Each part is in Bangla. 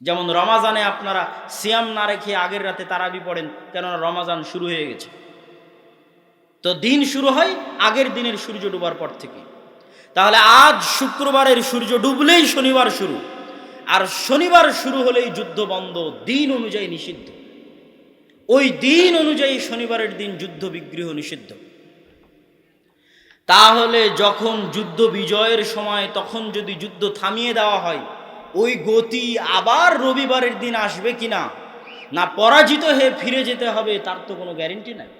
যেমন রমাজানে আপনারা সিয়াম না রেখে আগের রাতে তারাবি পড়েন, কেননা রমাজান শুরু হয়ে গেছে। তো দিন শুরু হয় আগের দিনের সূর্য ডুবার পর থেকে। তাহলে আজ শুক্রবারের সূর্য ডুবলেই শনিবার শুরু। আর শনিবার শুরু হলেই যুদ্ধ বন্ধ, দিন অনুযায়ী নিষিদ্ধ। ওই দিন অনুযায়ী শনিবারের দিন যুদ্ধ বিগ্রহ নিষিদ্ধ। তাহলে যখন যুদ্ধ বিজয়ের সময়, তখন যদি যুদ্ধ থামিয়ে দেওয়া হয় ওই গতি আবার রবিবারের দিন আসবে কিনা? না পরাজিত হয়ে ফিরে যেতে হবে, তার তো কোনো গ্যারেন্টি নাই।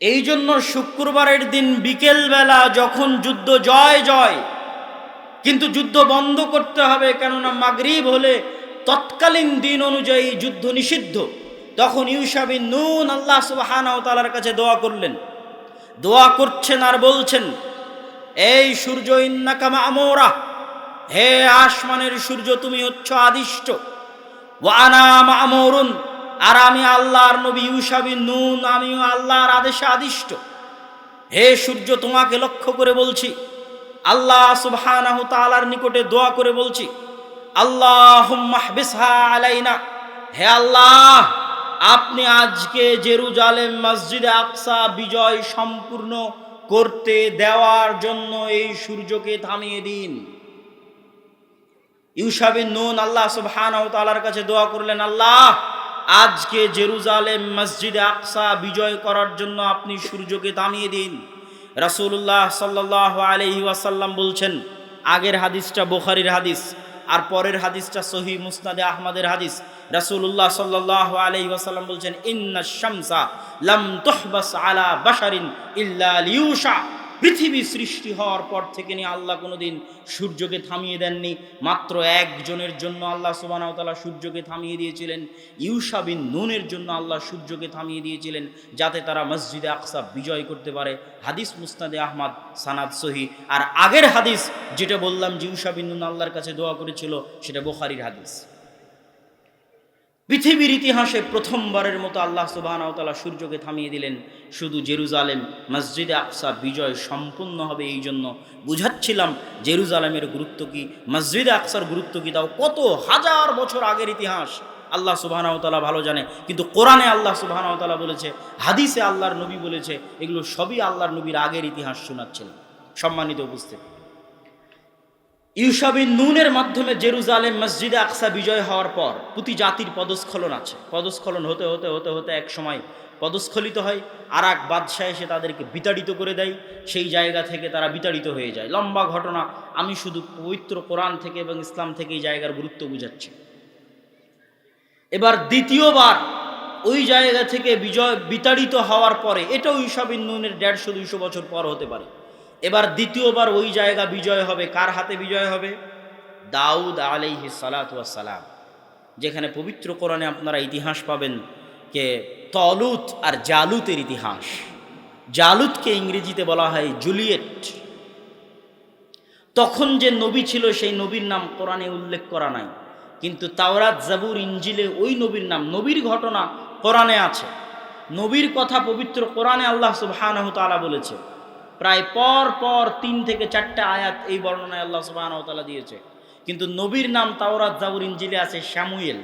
এই জন্য শুক্রবারের দিন বিকেলবেলা যখন যুদ্ধ জয় জয়, কিন্তু যুদ্ধ বন্ধ করতে হবে, কেননা মাগরিব হলে তৎকালীন দিন অনুযায়ী যুদ্ধ নিষিদ্ধ। তখন ইউসাবিন নুন আল্লাহ সুবাহানাও তালার কাছে দোয়া করলেন। দোয়া করছেন আর বলছেন, এই সূর্য ইন্নাকামা আমোরা হে আসমানের সূর্য, তুমি হচ্ছ আদিষ্ট। মামরুন, আর আমি আল্লাহর নবী ইউসাবিন নুন, আমিও আল্লাহর আদেশে আদিষ্ট। হে সূর্য, তোমাকে লক্ষ্য করে বলছি, আল্লাহ সুবহানাহু তাআলার নিকটে দোয়া করে বলছি, আল্লাহুম্মা হবিসহা আলাইনা। হে আল্লাহ, আপনি আজকে জেরুজালেম মসজিদে আকসা বিজয় সম্পূর্ণ করতে দেওয়ার জন্য এই সূর্যকে থামিয়ে দিন। ইউসাবিন নুন, আল্লাহ সুবহানাহু তাআলার কাছে দোয়া করলেন, আল্লাহ, আজকে জেরুজালেম মসজিদে আকসা বিজয় করার জন্য আপনি সূর্যকে থামিয়ে দিন। রাসূলুল্লাহ সাল্লাল্লাহু আলাইহি ওয়াসাল্লাম বলছেন, আগের হাদিসটা বুখারীর হাদিস, আর পরের হাদিসটা সহি মুসনাদে আহমদের হাদিস। রাসূলুল্লাহ সাল্লাল্লাহু আলাইহি ওয়াসাল্লাম বলছেন ইন্না শামসা লাম তুহবাস আলা বাশারিন ইল্লা লিউশা। পৃথিবী সৃষ্টি হওয়ার পর থেকে নিয়ে আল্লাহ কোনোদিন সূর্যকে থামিয়ে দেননি। মাত্র একজনের জন্য আল্লাহ সুবানাওতালা সূর্যকে থামিয়ে দিয়েছিলেন। ইউসা বিন নুনের জন্য আল্লাহ সূর্যকে থামিয়ে দিয়েছিলেন যাতে তারা মসজিদে আকসা বিজয় করতে পারে। হাদিস মুস্তাদে আহমদ, সানাদ সহি। আর আগের হাদিস যেটা বললাম যে ইউসা বিন নুন আল্লাহর কাছে দোয়া করেছিল, সেটা বোখারির হাদিস। পৃথিবীর ইতিহাসে প্রথমবারের মতো আল্লাহ সুবাহতালা সূর্যকে থামিয়ে দিলেন। শুধু জেরুজালেম, মসজিদে আকসা বিজয় সম্পূর্ণ হবে এই জন্য। বুঝাচ্ছিলাম জেরুজালেমের গুরুত্ব কি, মসজিদে আকসার গুরুত্ব কি, তাও কত হাজার বছর আগের ইতিহাস। আল্লাহ সুবাহতালা ভালো জানে। কিন্তু কোরআনে আল্লাহ সুবাহতালা বলেছে, হাদিসে আল্লাহর নবী বলেছে, এগুলো সবই আল্লাহর নবীর আগের ইতিহাস শোনাচ্ছিলেন। সম্মানিত উপস্থিতি। ইউসাবিন নুনের মাধ্যমে জেরুজালেম মসজিদে আকসা বিজয় হওয়ার পর প্রতি জাতির পদস্খলন আছে। পদস্খলন হতে হতে হতে হতে এক সময় পদস্খলিত হয়। আর এক বাদশাহ এসে তাদেরকে বিতাড়িত করে দেয়। সেই জায়গা থেকে তারা বিতাড়িত হয়ে যায়। লম্বা ঘটনা। আমি শুধু পবিত্র কোরআন থেকে এবং ইসলাম থেকে এই জায়গার গুরুত্ব বুঝাচ্ছি। এবার দ্বিতীয়বার ওই জায়গা থেকে বিজয়, বিতাড়িত হওয়ার পরে এটাও ইউসাবিন নুনের দেড়শো, দুইশো বছর পর হতে পারে। এবার দ্বিতীয়বার ওই জায়গা বিজয় হবে, কার হাতে বিজয় হবে? দাউদ আলাইহি সালাম যেখানে পবিত্র কোরআনে আপনারা ইতিহাস পাবেন কে তলুত আর জালুতের ইতিহাস। জালুতকে ইংরেজিতে বলা হয় জুলিয়েট। তখন যে নবী ছিল, সেই নবীর নাম কোরআনে উল্লেখ করা নাই। কিন্তু তাওরাত জাবুর ইঞ্জিলে ওই নবীর নাম, নবীর ঘটনা কোরআনে আছে। নবীর কথা পবিত্র কোরআনে আল্লাহ সুবহানাহু তাআলা বলেছে। প্রায় পর পর তিন থেকে চারটা আয়াত এই বর্ণনায় আল্লাহ সুবাহতালা দিয়েছে। কিন্তু নবীর নাম তাওরাত জাবুর ইঞ্জিলে আছে শ্যামুয়েল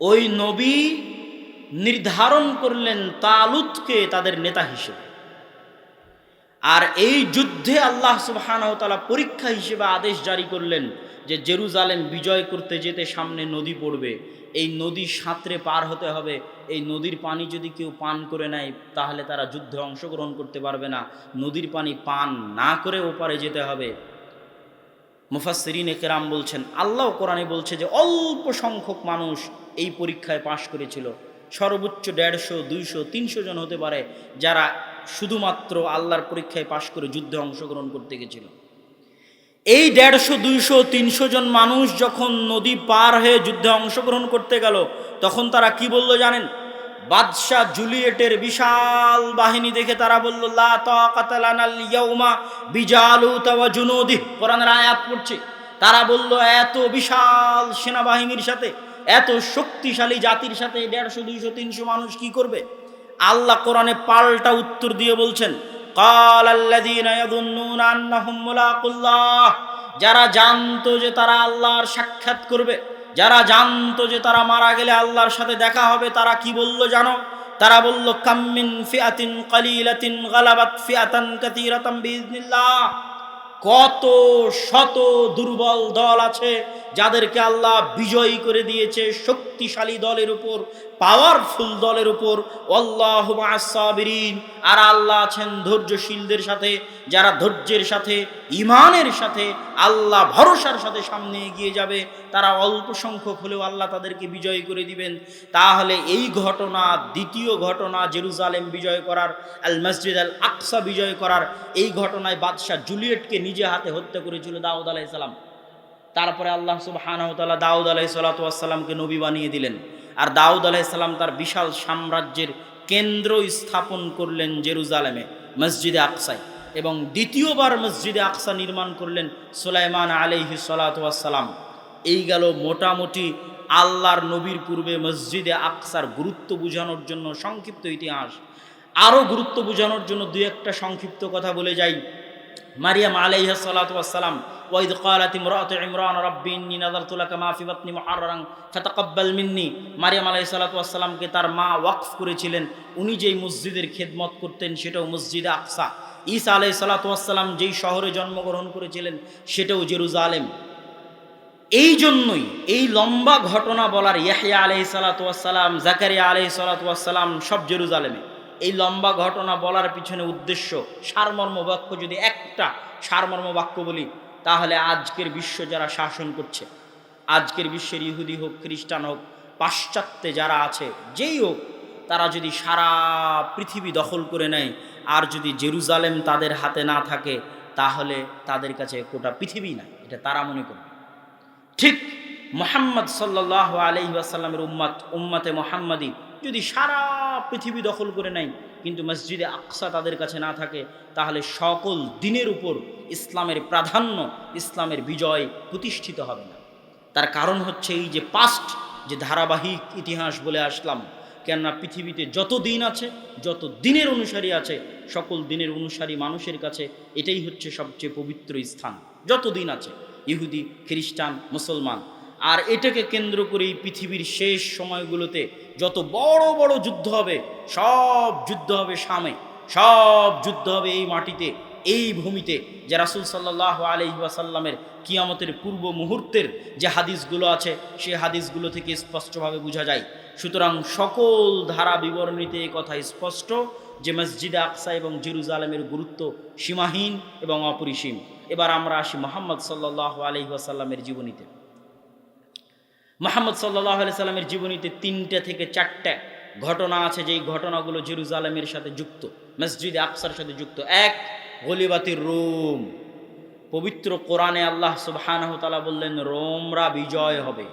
ওই নবী নির্ধারণ করলেন তালুতকে তাদের নেতা হিসেবে। আর এই যুদ্ধে আল্লাহ সুবাহানতালা পরীক্ষা হিসেবে আদেশ জারি করলেন যে জেরুজালেম বিজয় করতে যেতে সামনে নদী পড়বে। এই নদী সাঁতরে পার হতে হবে। এই নদীর পানি যদি কেউ পান করে নেয়, তাহলে তারা যুদ্ধে অংশগ্রহণ করতে পারবে না। নদীর পানি পান না করে ওপারে যেতে হবে। মুফাসরিন কেরাম বলছেন, আল্লাহ কোরআনে বলছে যে, অল্প সংখ্যক মানুষ এই পরীক্ষায় পাশ করেছিল। সর্বোচ্চ দেড়শো, দুইশো, তিনশো জন হতে পারে, যারা শুধুমাত্র আল্লাহর পরীক্ষায় পাশ করে যুদ্ধে অংশগ্রহণ করতে গেছিল। এই দেড়শো, দুইশো, তিনশো জন মানুষ যখন নদী পার হয়ে যুদ্ধে অংশগ্রহণ করতে গেল, তখন তারা কি বলল জানেন? বাদশাহ জুলিয়েটের বিশাল বাহিনী দেখে তারা বলল পড়ছে। তারা বলল, এত বিশাল সেনাবাহিনীর সাথে, এত শক্তিশালী জাতির সাথে দেড়শো, দুইশো, তিনশো মানুষ কি করবে? আল্লাহ কোরআনে পাল্টা উত্তর দিয়ে বলছেন قال الذين يظنون أنهم ملاقوا الله যারা জানতো যে তারা আল্লাহর সাক্ষাৎ করবে যারা জানতো যে তারা মারা গেলে আল্লাহর সাথে দেখা হবে তারা কি বলল জানো তারা বলল কাম্মিন ফিয়াতিন কালিলাতিন গালাবাত ফিয়াতান কাতিরাতাম বিইজনিল্লাহ কত শত দুর্বল দল আছে যাদেরকে আল্লাহ বিজয়ী করে দিয়েছে শক্তিশালী দলের উপর পাওয়ারফুল দলের উপর আল্লাহ সাবিরিন। আর আল্লাহ আছেন ধৈর্যশীলদের সাথে, যারা ধৈর্যের সাথে ইমানের সাথে, আল্লাহ ভরসার সাথে সামনে এগিয়ে যাবে। তারা অল্প সংখ্যক হলেও আল্লাহ তাদেরকে বিজয়ী করে দিবেন। তাহলে এই ঘটনা, দ্বিতীয় ঘটনা, জেরুজালেম বিজয় করার, আল মসজিদ আল আকসা বিজয় করার, এই ঘটনায় বাদশাহ জুলিয়েটকে নিজে হাতে হত্যা করেছিল দাউদ আলাইসালাম তারপরে আল্লাহ সুবাহানহতালা দাউদ আলাহি সাল্লাতামকে নবী বানিয়ে দিলেন। আর দাউদ আলাইসাল্লাম তার বিশাল সাম্রাজ্যের কেন্দ্র স্থাপন করলেন জেরুজালেমে, মসজিদে আকসায়। এবং দ্বিতীয়বার মসজিদে আকসা নির্মাণ করলেন সুলাইমান আলাইহি সালাতাম এই গেল মোটামুটি আল্লাহর নবীর পূর্বে মসজিদে আকসার গুরুত্ব বোঝানোর জন্য সংক্ষিপ্ত ইতিহাস। আরও গুরুত্ব বোঝানোর জন্য দু একটা সংক্ষিপ্ত কথা বলে যাই। মারিয়াম আলাইহা সালাতাম ওয়াইদ قالت امرأة عمران ربي إني نذرت لك ما في بطني محررا فتقبل مني মারিয়াম আলাইহিস সালাতু ওয়াসসালামকে তার মা ওয়াকফ করেছিলেন উনি যেই মসজিদের খেদমত করতেন সেটাও মসজিদে আকসা ঈসা আলাইহিস সালাতু ওয়াসসালাম যেই শহরে জন্মগ্রহণ করেছিলেন সেটাও জেরুজালেম এই জন্যই এই লম্বা ঘটনা বলার ইয়াহিয়া আলহি সালাতাম জাকারিয়া আলহি সালাতাম সব জেরুজালেমে এই লম্বা ঘটনা বলার পিছনে উদ্দেশ্য সারমর্ম বাক্য যদি একটা সারমর্ম বাক্য বলি তাহলে আজকের বিশ্ব যারা শাসন করছে, আজকের বিশ্বের ইহুদি হোক, খ্রিস্টান হোক, পাশ্চাত্যে যারা আছে, যেই হোক, তারা যদি সারা পৃথিবী দখল করে নেয়, আর যদি জেরুজালেম তাদের হাতে না থাকে, তাহলে তাদের কাছে গোটা পৃথিবী নাই। এটা তারা মনে করবে। ঠিক মোহাম্মদ সাল্লাহ আলহি আসাল্লামের উম্মাত, উম্মাতে মোহাম্মদী যদি সারা পৃথিবী দখল করে নেয়, কিন্তু মসজিদে আকসা তাদের কাছে না থাকে, তাহলে সকল দিনের উপর ইসলামের প্রাধান্য, ইসলামের বিজয় প্রতিষ্ঠিত হবে না। তার কারণ হচ্ছে এই যে পাস্ট যে ধারাবাহিক ইতিহাস বলে আসলাম, কেননা পৃথিবীতে যত দিন আছে, যত দিনের অনুসারী আছে, সকল দিনের অনুসারী মানুষের কাছে এটাই হচ্ছে সবচেয়ে পবিত্র স্থান। যত দিন আছে, ইহুদি, খ্রিস্টান, মুসলমান আর এটাকে কেন্দ্র করে এই পৃথিবীর শেষ সময়গুলোতে যত বড় বড় যুদ্ধ হবে, সব যুদ্ধ হবে সামে। সব যুদ্ধ হবে এই মাটিতে, এই ভূমিতে, যে রাসুল সাল্লাহ আলহি ওয়াসাল্লামের কিয়ামতের পূর্ব মুহূর্তের যে হাদিসগুলো আছে, সে হাদিসগুলো থেকে স্পষ্টভাবে বোঝা যায়। সুতরাং সকল ধারা বিবরণীতে এই কথা স্পষ্ট যে মসজিদে আকসা এবং জেরুজালেমের গুরুত্ব সীমাহীন এবং অপরিসীম। এবার আমরা আসি মোহাম্মদ সাল্লাহ আলহি ওয়াসাল্লামের জীবনীতে। মোহাম্মদ সাল্লাহ আলি সাল্লামের জীবনীতে তিনটে থেকে চারটে ঘটনা আছে, যেই ঘটনাগুলো জেরুজালেমের সাথে যুক্ত, মসজিদে আকসার সাথে যুক্ত। এক, গলিবাতির রোম। পবিত্র কোরআনে আল্লাহ সুবাহানহতালা বললেন, রোমরা বিজয় হবে।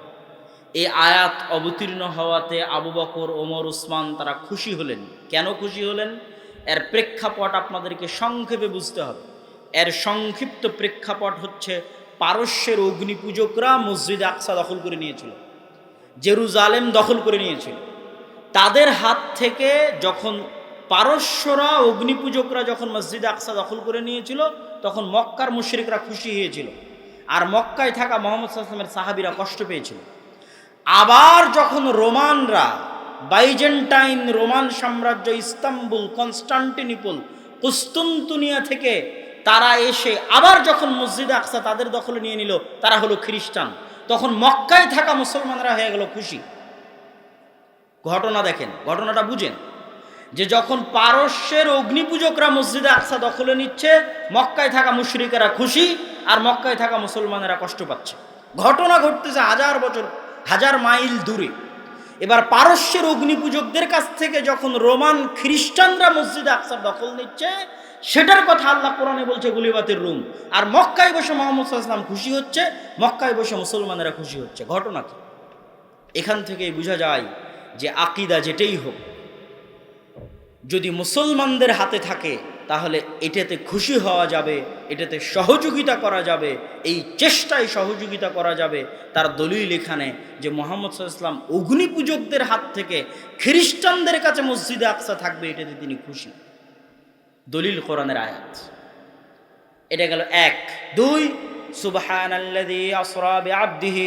এই আয়াত অবতীর্ণ হওয়াতে আবু বকর, ওমর, উসমান তারা খুশি হলেন। কেন খুশি হলেন? এর প্রেক্ষাপট আপনাদেরকে সংক্ষেপে বুঝতে হবে। এর সংক্ষিপ্ত প্রেক্ষাপট হচ্ছে পারস্যের অগ্নিপূজকরা মসজিদ আকসা দখল করে নিয়েছিল, জেরুজালেম দখল করে নিয়েছিল। তাদের হাত থেকে যখন পারস্যরা, অগ্নিপূজকরা যখন মসজিদ আকসা দখল করে নিয়েছিল, তখন মক্কার মুশরিকরা খুশি হয়েছিল। আর মক্কায় থাকা মোহাম্মদ সাল্লামের সাহাবিরা কষ্ট পেয়েছিল। আবার যখন রোমানরা, বাইজেন্টাইন রোমান সাম্রাজ্য ইস্তাম্বুল, কনস্টান্টিনিপল, কুস্তুন্তুনিয়া থেকে তারা এসে আবার যখন মসজিদে আকসা তাদের দখলে নিয়ে নিল, তারা হলো খ্রিস্টান। তখন মক্কায় থাকা মুসলমানরা হয়ে গেল খুশি। ঘটনা দেখেন, ঘটনাটা বুঝেন। যে যখন পারস্যের অগ্নিপূজকরা মসজিদে আকসা দখলে নিচ্ছে, মক্কায় থাকা মুশরিকেরা খুশি আর মক্কায় থাকা মুসলমানেরা কষ্ট পাচ্ছে। ঘটনা ঘটতেছে হাজার বছর, হাজার মাইল দূরে। এবার পারস্যের অগ্নিপূজকদের কাছ থেকে যখন রোমান খ্রিস্টানরা মসজিদে আকসার দখল নিচ্ছে সেটার কথা আল্লাহ কোরআনে বলছে, গুলিবাতের রুম। আর মক্কায় বসে মোহাম্মদ সাল্লাম খুশি হচ্ছে, মক্কায় বসে মুসলমানেরা খুশি হচ্ছে। ঘটনা কি? এখান থেকেই বোঝা যায় যে আকিদা যেটাই হোক, যদি মুসলমানদের হাতে থাকে, তাহলে এটাতে খুশি হওয়া যাবে, এটাতে সহযোগিতা করা যাবে, এই চেষ্টায় সহযোগিতা করা যাবে। তার দলিল এখানে যে মোহাম্মদ সাল্লাম অগ্নিপূজকদের হাত থেকে খ্রিস্টানদের কাছে মসজিদে আকসা থাকবে, এটাতে তিনি খুশি। দলিল কোরআনের আয়াত এটা গেল এক দুই سبحان الذي أسرى بعبده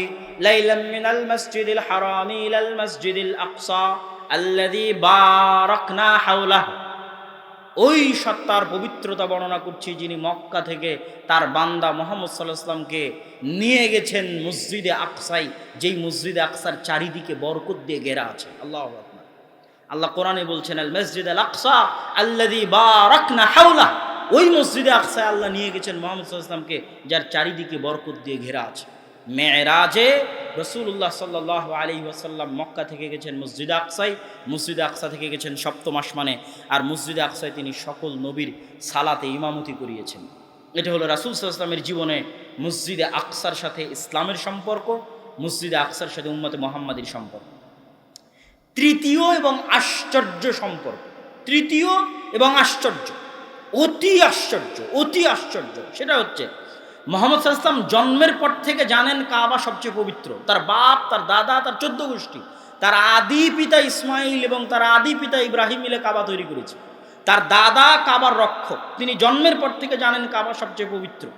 ليلا من المسجد الحرام إلى المسجد الأقصى الذي باركنا حوله ওই সত্তার পবিত্রতা বর্ণনা করছি যিনি মক্কা থেকে তার বান্দা মোহাম্মদ সাল্লাহ আসলামকে নিয়ে গেছেন মসজিদে আকসাই যেই মসজিদে আকসার চারিদিকে বরকত দিয়ে ঘেরা আছে আল্লাহ আকবার। আল্লাহ কোরআনে বলছেন, আল মসজিদ আল আকসা আল্লাদি বারাকনা হাওলা ওই মসজিদে আকসায় আল্লাহ নিয়ে গেছেন মোহাম্মদ সাল্লাহ আসলামকে যার চারিদিকে বরকত দিয়ে ঘেরা আছে। মেয়েরাজে রসুল্লাহ সাল্লাহ আলী ওয়াসাল্লাম মক্কা থেকে গেছেন মসজিদে আকসাই মসজিদে আকসা থেকে গেছেন সপ্তম মানে আর মসজিদে আকসায় তিনি সকল নবীর সালাতে ইমামতি করিয়েছেন। এটা হলো রাসুল সাল্লামের জীবনে মসজিদে আকসার সাথে ইসলামের সম্পর্ক, মসজিদে আকসার সাথে উম্মতে মোহাম্মদীর সম্পর্ক। তৃতীয় এবং আশ্চর্য সম্পর্ক। তৃতীয় এবং আশ্চর্য। অতি আশ্চর্য অতি আশ্চর্য। সেটা হচ্ছে, মোহাম্মদ সাল্লাম জন্মের পর থেকে জানেন কাবা সবচেয়ে পবিত্র। তার বাপ, তার দাদা, তার চোদ্দ গোষ্ঠী, তার আদি পিতা ইসমাইল এবং তার আদি পিতা ইব্রাহিম মিলে কাবা তৈরি করেছে। তার দাদা কাবার রক্ষক। তিনি জন্মের পর থেকে জানেন কাবা সবচেয়ে পবিত্র।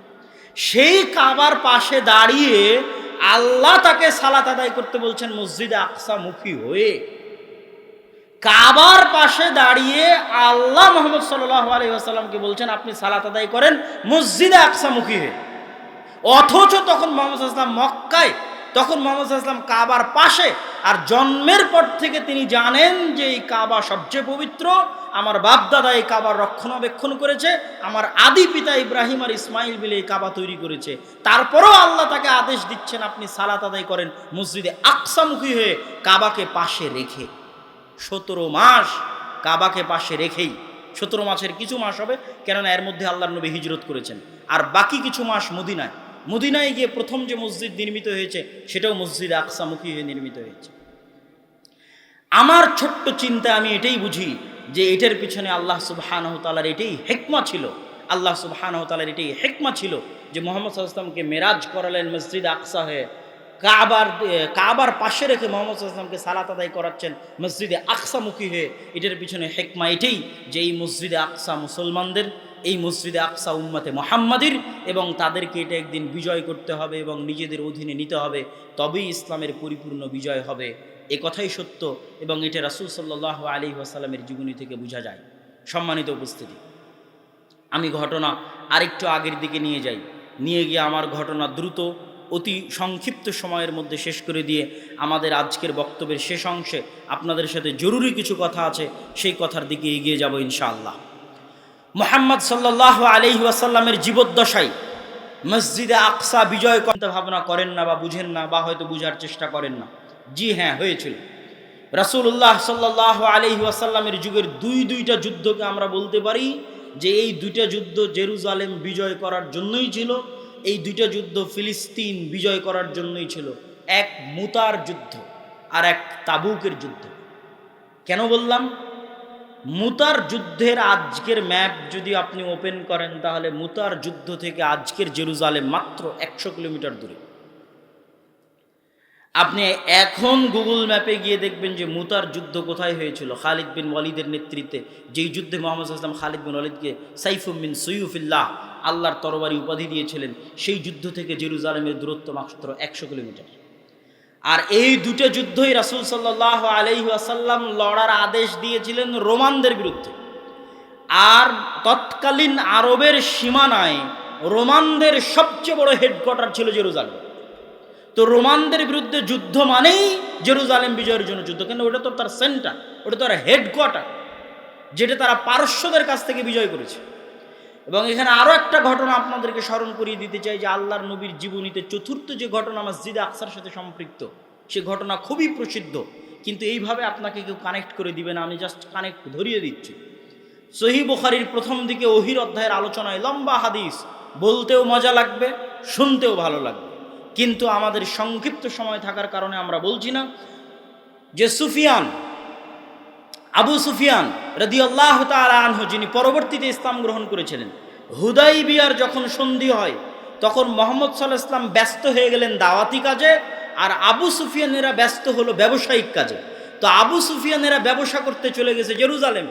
সেই কাবার পাশে দাঁড়িয়ে আল্লাহ তাকে সালাত আদায় করতে বলছেন, মসজিদে আকসা মুখী হয়ে। কাবার পাশে দাঁড়িয়ে আল্লাহ মোহাম্মদ সাল্লাহ আলী আসাল্লামকে বলছেন, আপনি সালাত আদায় করেন মসজিদে আকসামুখী হয়ে। অথচ তখন মোহাম্মদ আসলাম মক্কায়, তখন মোহাম্মদ আসলাম কাবার পাশে, আর জন্মের পর থেকে তিনি জানেন যে এই কাবা সবচেয়ে পবিত্র। আমার বাপদাদা এই কাবার রক্ষণাবেক্ষণ করেছে, আমার আদি পিতা ইব্রাহিম আর ইসমাইল বিলে এই কাবা তৈরি করেছে। তারপরেও আল্লাহ তাকে আদেশ দিচ্ছেন, আপনি সালাত আদায় করেন মসজিদে আকসামুখী হয়ে কাবাকে পাশে রেখে। সতেরো মাস কাবাকে পাশে রেখেই। সতেরো মাসের কিছু মাস হবে, কেননা এর মধ্যে আল্লাহর নবী হিজরত করেছেন। আর বাকি কিছু মাস মদিনায়। মদিনায় গিয়ে প্রথম যে মসজিদ নির্মিত হয়েছে, সেটাও মসজিদ আকসামুখী হয়ে নির্মিত হয়েছে। আমার ছোট্ট চিন্তা আমি এটাই বুঝি যে এটার পিছনে আল্লাহ সুবহানাহ তালার এটাই হেকমা ছিল। আল্লাহ সুবহানাহ তালার এটাই হেকমা ছিল যে মোহাম্মদ সাল্লামকে মেরাজ করালেন মসজিদ আকসা হয়ে। কাবার কাবার পাশে রেখে মোহাম্মদ সাল্লামকে সালাত আদায় করাচ্ছেন মসজিদে আকসামুখী হয়ে। এটার পিছনে হেকমা এটাই যে এই মসজিদে আকসা মুসলমানদের, এই মসজিদে আকসা উম্মাতে মোহাম্মদির এবং তাদেরকে এটা একদিন বিজয় করতে হবে এবং নিজেদের অধীনে নিতে হবে, তবেই ইসলামের পরিপূর্ণ বিজয় হবে। এ কথাই সত্য এবং এটা রাসুল সাল্লাহ আলী ওয়াসাল্লামের জীবনী থেকে বোঝা যায়। সম্মানিত উপস্থিতি, আমি ঘটনা আরেকটু আগের দিকে নিয়ে যাই। নিয়ে গিয়ে আমার ঘটনা দ্রুত অতি সংক্ষিপ্ত সময়ের মধ্যে শেষ করে দিয়ে আমাদের আজকের বক্তব্যের শেষ অংশে আপনাদের সাথে জরুরি কিছু কথা আছে, সেই কথার দিকে এগিয়ে যাব ইনশাআল্লাহ। মোহাম্মদ সাল্লাহ আলহি ওয়াসাল্লামের মসজিদে আকসা বিজয় করতে ভাবনা করেন না বা বুঝেন না বা হয়তো বুঝার চেষ্টা করেন না। জি হ্যাঁ হয়েছিল। রাসুল্লাহ সাল্লাহ আলহি ওয়াসাল্লামের যুগের দুই দুইটা যুদ্ধকে আমরা বলতে পারি যে এই দুইটা যুদ্ধ জেরুজালেম বিজয় করার জন্যই ছিল। এই দুইটা যুদ্ধ ফিলিস্তিন বিজয় করার জন্যই ছিল। এক মুতার যুদ্ধ আর এক তাবুকের যুদ্ধ। কেন বললাম? মুতার যুদ্ধের আজকের ম্যাপ যদি আপনি ওপেন করেন, তাহলে মুতার যুদ্ধ থেকে আজকের জেরুজালেম মাত্র একশো কিলোমিটার দূরে। আপনি এখন গুগল ম্যাপে গিয়ে দেখবেন যে মুতার যুদ্ধ কোথায় হয়েছিল। খালিদ বিন ওয়ালিদের নেতৃত্বে যেই যুদ্ধে মোহাম্মদ আসলাম খালিদ বিন ওয়ালিদকে সাইফুম সৈয়ুফিল্লাহ আল্লাহর তরবারি উপাধি দিয়েছিলেন, সেই যুদ্ধ থেকে জেরুজালেমের দূরত্ব মাত্র একশো কিলোমিটার। আর এই দুটো যুদ্ধই রাসুল সাল্লাহ আলহি আসাল্লাম লড়ার আদেশ দিয়েছিলেন রোমানদের বিরুদ্ধে। আর তৎকালীন আরবের সীমানায় রোমানদের সবচেয়ে বড় হেডকোয়ার্টার ছিল জেরুজালেম। তো রোমানদের বিরুদ্ধে যুদ্ধ মানেই জেরুজালেম বিজয়ের জন্য যুদ্ধ। কিন্তু ওটা তো তার সেন্টার ওটা তো তার হেডকোয়ার্টার যেটা তারা পারস্যদের কাছ থেকে বিজয় করেছে। এবং এখানে আরও একটা ঘটনা আপনাদেরকে স্মরণ করিয়ে দিতে চাই যে আল্লাহর নবীর জীবনীতে চতুর্থ যে ঘটনা মসজিদে আকসার সাথে সম্পৃক্ত, সে ঘটনা খুবই প্রসিদ্ধ। কিন্তু এইভাবে আপনাকে কেউ কানেক্ট করে দিবে না, আমি জাস্ট কানেক্ট ধরিয়ে দিচ্ছি। সহি বুখারির প্রথম দিকে ওহির অধ্যায়ের আলোচনায় লম্বা হাদিস, বলতেও মজা লাগবে, শুনতেও ভালো লাগবে। কিন্তু আমাদের সংক্ষিপ্ত সময় থাকার কারণে আমরা বলছি না যে সুফিয়ান আবু সুফিয়ান রদি আল্লাহ আনহু, যিনি পরবর্তীতে ইসলাম গ্রহণ করেছিলেন হুদাই বিয়ার যখন সন্ধি হয়, তখন মোহাম্মদ সাল্লাহ ইসলাম ব্যস্ত হয়ে গেলেন দাওয়াতি কাজে, আর আবু সুফিয়ানেরা ব্যস্ত হলো ব্যবসায়িক কাজে। তো আবু সুফিয়ানেরা ব্যবসা করতে চলে গেছে জেরুজালেম।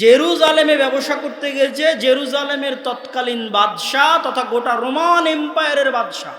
জেরুজালেমে ব্যবসা করতে গেছে জেরুজালেমের তৎকালীন বাদশাহ তথা গোটা রোমান এম্পায়ারের বাদশাহ।